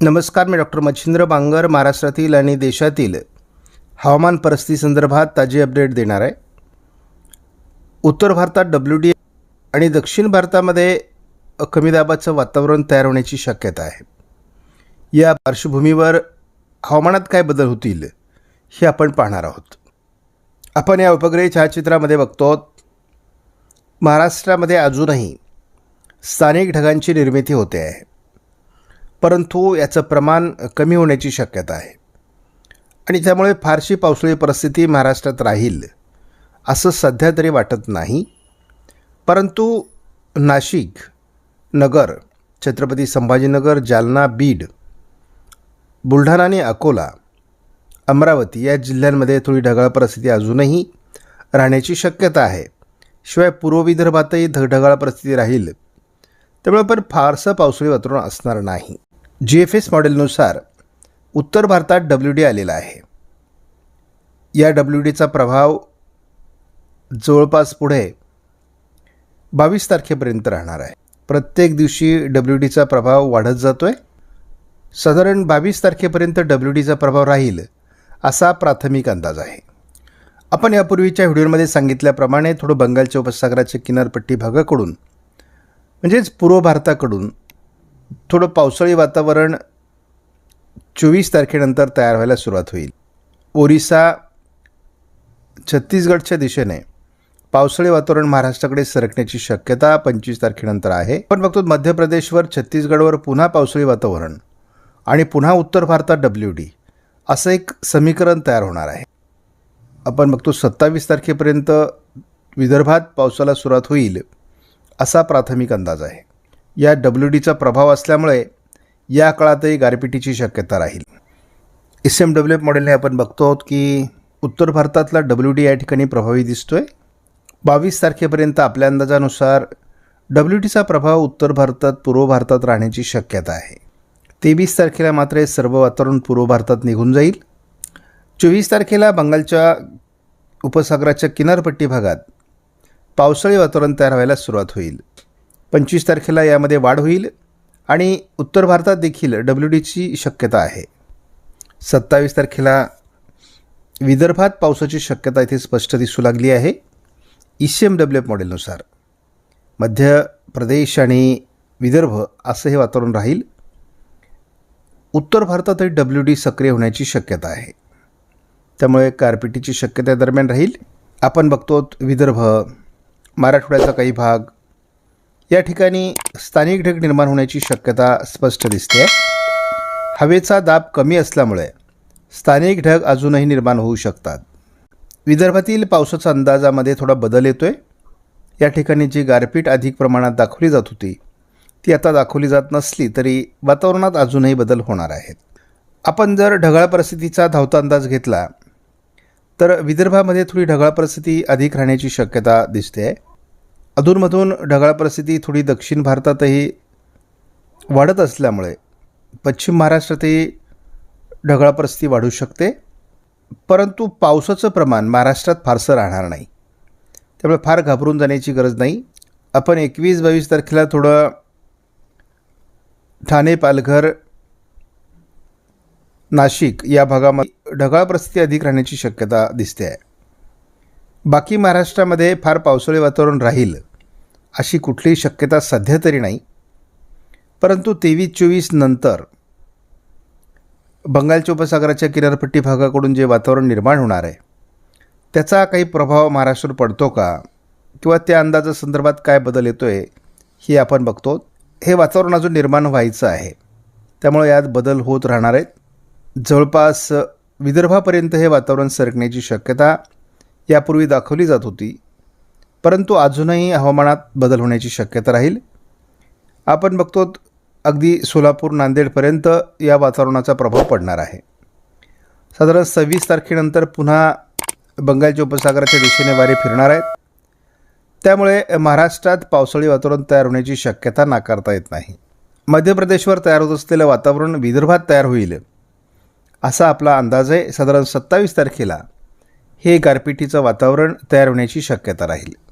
नमस्कार मी डॉक्टर मच्छिंद्र बांगर महाराष्ट्रातील आणि देशातील हवामान परिस्थितीसंदर्भात ताजी अपडेट देणार आहे. उत्तर भारतात डब्ल्यू डी आणि दक्षिण भारतामध्ये कमी दाबाचं वातावरण तयार होण्याची शक्यता आहे. या पार्श्वभूमीवर हवामानात काय बदल होतील हे आपण पाहणार आहोत. आपण या उपग्रही छायाचित्रामध्ये बघतो महाराष्ट्रामध्ये अजूनही स्थानिक ढगांची निर्मिती होते आहे. परंतु याचं प्रमाण कमी होण्याची शक्यता आहे. आणि त्यामुळे फारशी पावसाळी परिस्थिती महाराष्ट्रात राहील असं सध्या तरी वाटत नाही. परंतु नाशिक नगर छत्रपती संभाजीनगर जालना बीड बुलढाणा आणि अकोला अमरावती या जिल्ह्यांमध्ये थोडी ढगाळ परिस्थिती अजूनही राहण्याची शक्यता आहे. शिवाय पूर्व विदर्भातही ढगाळ परिस्थिती राहील. त्यामुळे पण फारसं पावसाळी वातावरण असणार नाही. जी एफ एस मॉडेलनुसार उत्तर भारतात डब्ल्यू डी आलेला आहे. या डब्ल्यू डीचा प्रभाव जवळपास पुढे बावीस तारखेपर्यंत राहणार आहे. प्रत्येक दिवशी डब्ल्यू डीचा प्रभाव वाढत जातो आहे साधारण बावीस तारखेपर्यंत डब्ल्यू डीचा प्रभाव राहील असा प्राथमिक अंदाज आहे. आपण यापूर्वीच्या व्हिडिओमध्ये सांगितल्याप्रमाणे थोडं बंगालच्या उपसागराच्या किनारपट्टी भागाकडून म्हणजेच पूर्व भारताकडून थोडं पावसाळी वातावरण चोवीस तारखेनंतर तयार व्हायला सुरुवात होईल. ओरिसा छत्तीसगडच्या दिशेने पावसाळी वातावरण महाराष्ट्राकडे सरकण्याची शक्यता पंचवीस तारखेनंतर आहे. आपण बघतो मध्य प्रदेशवर छत्तीसगडवर पुन्हा पावसाळी वातावरण आणि पुन्हा उत्तर भारतात डब्ल्यू डी असं एक समीकरण तयार होणार आहे. आपण बघतो सत्तावीस तारखेपर्यंत विदर्भात पावसाला सुरुवात होईल असा प्राथमिक अंदाज आहे. या डब्ल्यू डीचा प्रभाव असल्यामुळे या काळातही गारपिटीची शक्यता राहील. एस एम डब्ल्यू एफ मॉडेलने आपण बघतो आहोत की उत्तर भारतातला डब्ल्यू डी या ठिकाणी प्रभावी दिसतोय. बावीस तारखेपर्यंत आपल्या अंदाजानुसार डब्ल्यू डीचा प्रभाव उत्तर भारतात पूर्व भारतात राहण्याची शक्यता आहे. तेवीस तारखेला मात्र हे सर्व वातावरण पूर्व भारतात निघून जाईल. चोवीस तारखेला बंगालच्या उपसागराच्या किनारपट्टी भागात पावसाळी वातावरण तयार व्हायला सुरुवात होईल. पंचवीस तारखेला यामध्ये वाढ होईल आणि उत्तर भारतात देखील डब्ल्यू डीची शक्यता आहे. सत्तावीस तारखेला विदर्भात पावसाची शक्यता इथे स्पष्ट दिसू लागली आहे. E C M W F मॉडेलनुसार Madhya Pradesh आणि विदर्भ असं हे वातावरण राहील. उत्तर भारतातही डब्ल्यू डी सक्रिय होण्याची शक्यता आहे. त्यामुळे गारपिटीची शक्यता दरम्यान राहील. आपण बघतो विदर्भ मराठवाड्याचा काही भाग या ठिकाणी स्थानिक ढग निर्माण होण्याची शक्यता स्पष्ट दिसते. हवेचा दाब कमी असल्यामुळे स्थानिक ढग अजूनही निर्माण होऊ शकतात. विदर्भातील पावसाचा अंदाजामध्ये थोडा बदल येतो आहे या ठिकाणी जी गारपीट अधिक प्रमाणात दाखवली जात होती ती आता दाखवली जात नसली तरी वातावरणात अजूनही बदल होणार आहेत. आपण जर ढगाळ परिस्थितीचा धावता अंदाज घेतला तर विदर्भामध्ये थोडी ढगाळ परिस्थिती अधिक राहण्याची शक्यता दिसते. आहे अधूनमधून ढगाळ परिस्थिती थोडी दक्षिण भारतातही वाढत असल्यामुळे पश्चिम महाराष्ट्रातही ढगाळ परिस्थिती वाढू शकते. परंतु पावसाचं प्रमाण महाराष्ट्रात फारसं राहणार नाही. त्यामुळे फार घाबरून जाण्याची गरज नाही. आपण एकवीस बावीस तारखेला थोडं ठाणे पालघर नाशिक या भागामध्ये ढगाळ परिस्थिती अधिक राहण्याची शक्यता दिसते आहे. बाकी महाराष्ट्रामध्ये फार पावसाळी वातावरण राहील. अशी कुठलीही शक्यता सध्या तरी नाही. परंतु तेवीस चोवीस नंतर बंगालच्या उपसागराच्या किनारपट्टी भागाकडून जे वातावरण निर्माण होणार आहे त्याचा काही प्रभाव महाराष्ट्रावर पडतो का? किंवा त्या अंदाजासंदर्भात काय बदल येतो आहे हे आपण बघतो. हे वातावरण अजून निर्माण व्हायचं आहे. त्यामुळे यात बदल होत राहणार आहेत. जवळपास विदर्भापर्यंत हे वातावरण सरकण्याची शक्यता यापूर्वी दाखवली जात होती. परंतु अजूनही हवामानात बदल होण्याची शक्यता राहील. आपण बघतो अगदी सोलापूर नांदेडपर्यंत या वातावरणाचा प्रभाव पडणार आहे. साधारण सव्वीस तारखेनंतर पुन्हा बंगालच्या उपसागराच्या दिशेने वारे फिरणार आहेत. त्यामुळे महाराष्ट्रात पावसाळी वातावरण तयार होण्याची शक्यता नाकारता येत नाही. मध्य प्रदेशवर तयार होत असलेलं वातावरण विदर्भात तयार होईल असा आपला अंदाज आहे. साधारण सत्तावीस तारखेला हे गारपिटीचं वातावरण तयार होण्याची शक्यता राहील.